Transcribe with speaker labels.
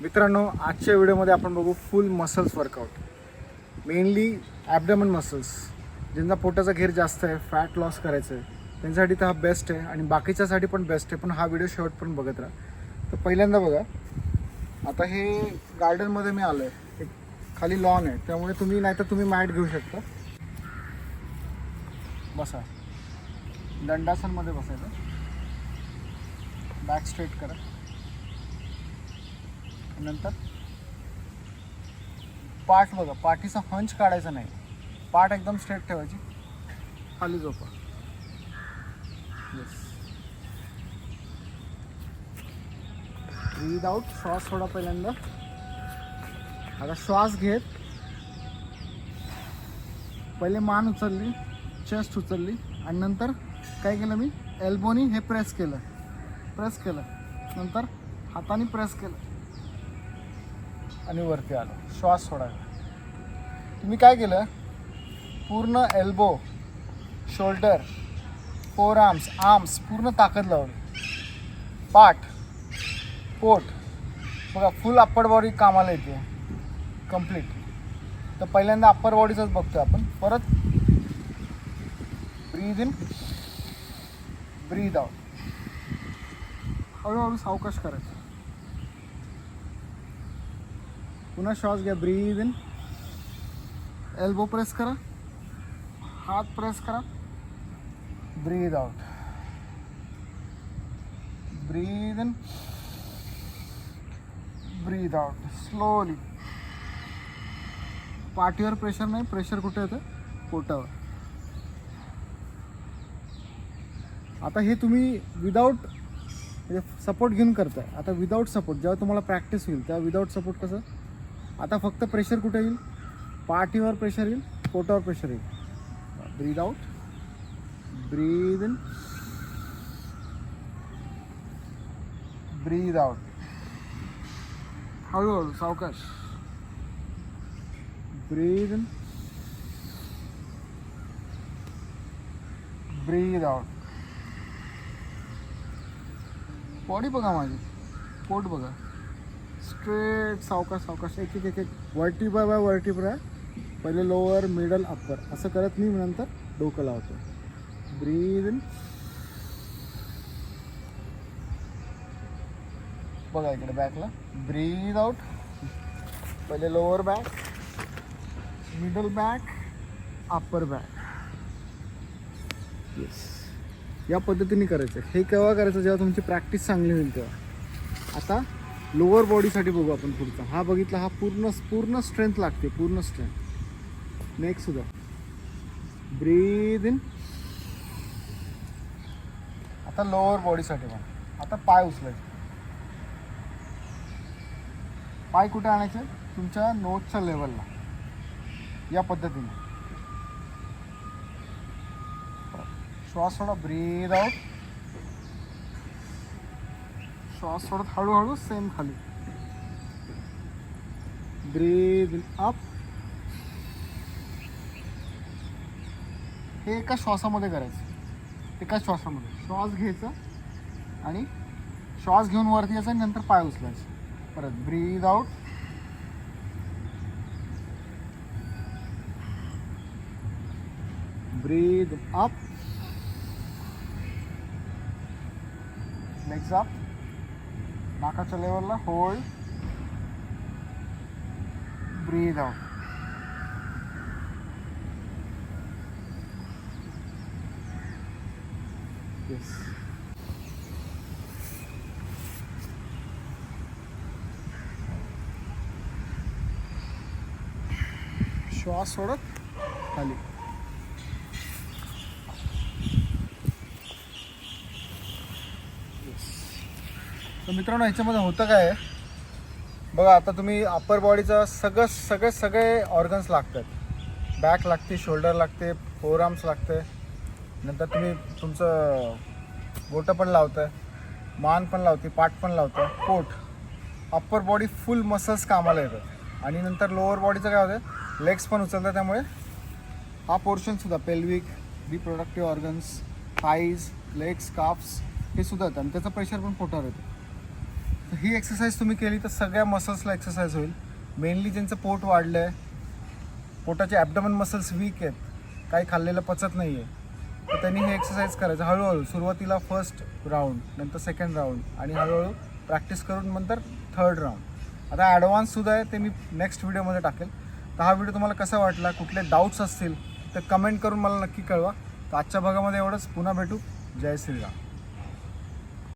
Speaker 1: मित्रांनो आजच्या व्हिडिओमध्ये आपण बघू full muscles workout mainly abdomen muscles ज्यांचा पोटाचा घेर जास्त आहे फॅट लॉस करायचं आहे त्यांच्यासाठी तर हा बेस्ट आहे आणि बाकीच्यासाठी पण बेस्ट आहे पण हा व्हिडिओ शेवटपर्यंत बघत राहा. तर पहिल्यांदा बघा आता हे गार्डनमध्ये मी आलो आहे एक खाली लॉन आहे त्यामुळे तुम्ही नाही तर तुम्ही मॅट घेऊ शकता. बसा. दंडासनमध्ये बसायचं. बॅक स्ट्रेट करा. नंतर? पाठ बघा पाठीचा हंच काढायचा नाही. पाठ एकदम स्ट्रेट ठेवायची. खाली झोपा. येस ब्रीद आउट श्वास सोडा पहिल्यांदा. आता श्वास घेत. पहिले मान उचलली चेस्ट उचलली. आणि नंतर काय केलं मी? एल्बोनी हे प्रेस केलं. प्रेस केलं. नंतर हाताने प्रेस केलं. आणि वरती आलो. श्वास सोडायला. तुम्ही काय केलं? पूर्ण elbow shoulder forearms arms पूर्ण ताकद लावली. पाठ पोट. बघा फुल अप्पर बॉडी कामाला येते. कंप्लीट तर पहिल्यांदा अप्पर बॉडीचंच बघतो आपण. परत ब्रीद इन ब्रीद आउट हळूहळू सावकाश करायचं. पुन्हा श्वास घ्या ब्रीद इन एल्बो प्रेस करा. हात प्रेस करा. Breathe out breathe in breathe out slowly पाठीवर प्रेशर नाही प्रेशर कुठे येतं? पोटावर. आता हे तुम्ही विदाऊट म्हणजे सपोर्ट घेऊन करताय. आता विदाऊट सपोर्ट जेव्हा तुम्हाला प्रॅक्टिस होईल तेव्हा विदाऊट सपोर्ट कसं? आता फक्त प्रेशर कुठे येईल? पाठीवर प्रेशर येईल पोटावर प्रेशर येईल. Breathe out breathe in breathe out हळूहळू सावकाश. Breathe in breathe out body बघा माझी. पोट बघा. स्ट्रेट सावकाश सावकाश. एक एक एक एक. वर्टिब्रा बाय वर्टिब्रा पहिले लोअर मिडल अप्पर असं करत मी नंतर डोकं लावतो. ब्रीद इन बघा इकडे बॅकला ब्रीद आउट पहिले lower back middle back upper back yes या पद्धतीने करायचं. हे केव्हा करायचं? जेव्हा तुमची प्रॅक्टिस चांगली होईल तेव्हा. आता लोअर बॉडीसाठी बघू आपण पुढचा. हा बघितला हा पूर्ण पूर्ण स्ट्रेंथ लागते पूर्ण स्ट्रेंथ नेक्स्ट सुद्धा. ब्रीद इन आता लोअर बॉडीसाठी पण आता पाय उचलायचे. पाय कुठे आणायचे? तुमच्या नोटच्या लेवलला या पद्धतीने. श्वास थोडा ब्रीद आउट श्वास सोडत हळूहळू सेम खाली ब्रीद अप हे एका श्वासामध्ये करायचं। एका श्वासामध्ये। श्वास घ्यायचा आणि श्वास घेऊन वरती यायचा आणि नंतर पाय उचलायचं. परत breathe out breathe up legs up नाकाच्या लेवलला होल्ड ब्रीद आउट येस श्वास सोडत खाली. तर मित्रांनो ह्याच्यामध्ये होतं काय? आहे? बघा आता तुम्ही अप्पर बॉडीचं सगळं सगळे सगळे ऑर्गन्स लागतात. बॅक लागते शोल्डर लागते फोर आर्म्स लागते. नंतर तुम्ही तुमचं बोटं पण लावतं मान पण लावते पाठ पण लावतं पोट. अप्पर बॉडी फुल मसल्स कामाला येतात. आणि नंतर लोअर बॉडीचं काय होतं लेग्स पण उचलतात त्यामुळे हा पोर्शनसुद्धा pelvic reproductive organs thighs legs calves हे सुद्धा येतात. आणि त्याचं प्रेशर पण पोटावर येतं.
Speaker 2: ही एक्सरसाइज तुम्ही केली तर सगळ्या मसल्सला एक्सरसाइज होईल. मेनली ज्यांचं पोट वाढलं आहे पोटाचे ॲबडमन मसल्स वीक आहेत काही खाल्लेलं पचत नाही आहे तर त्यांनी हे एक्सरसाइज करायचं. हळूहळू सुरुवातीला फर्स्ट राऊंड नंतर सेकंड राऊंड आणि हळूहळू प्रॅक्टिस करून नंतर थर्ड राऊंड आता ॲडव्हान्ससुद्धा आहे ते मी नेक्स्ट व्हिडिओमध्ये टाकेल. तर हा व्हिडिओ तुम्हाला कसा वाटला कुठले डाऊट्स असतील तर कमेंट करून मला नक्की कळवा. तर आजच्या भागामध्ये एवढंच. पुन्हा भेटू. जय श्रीराम.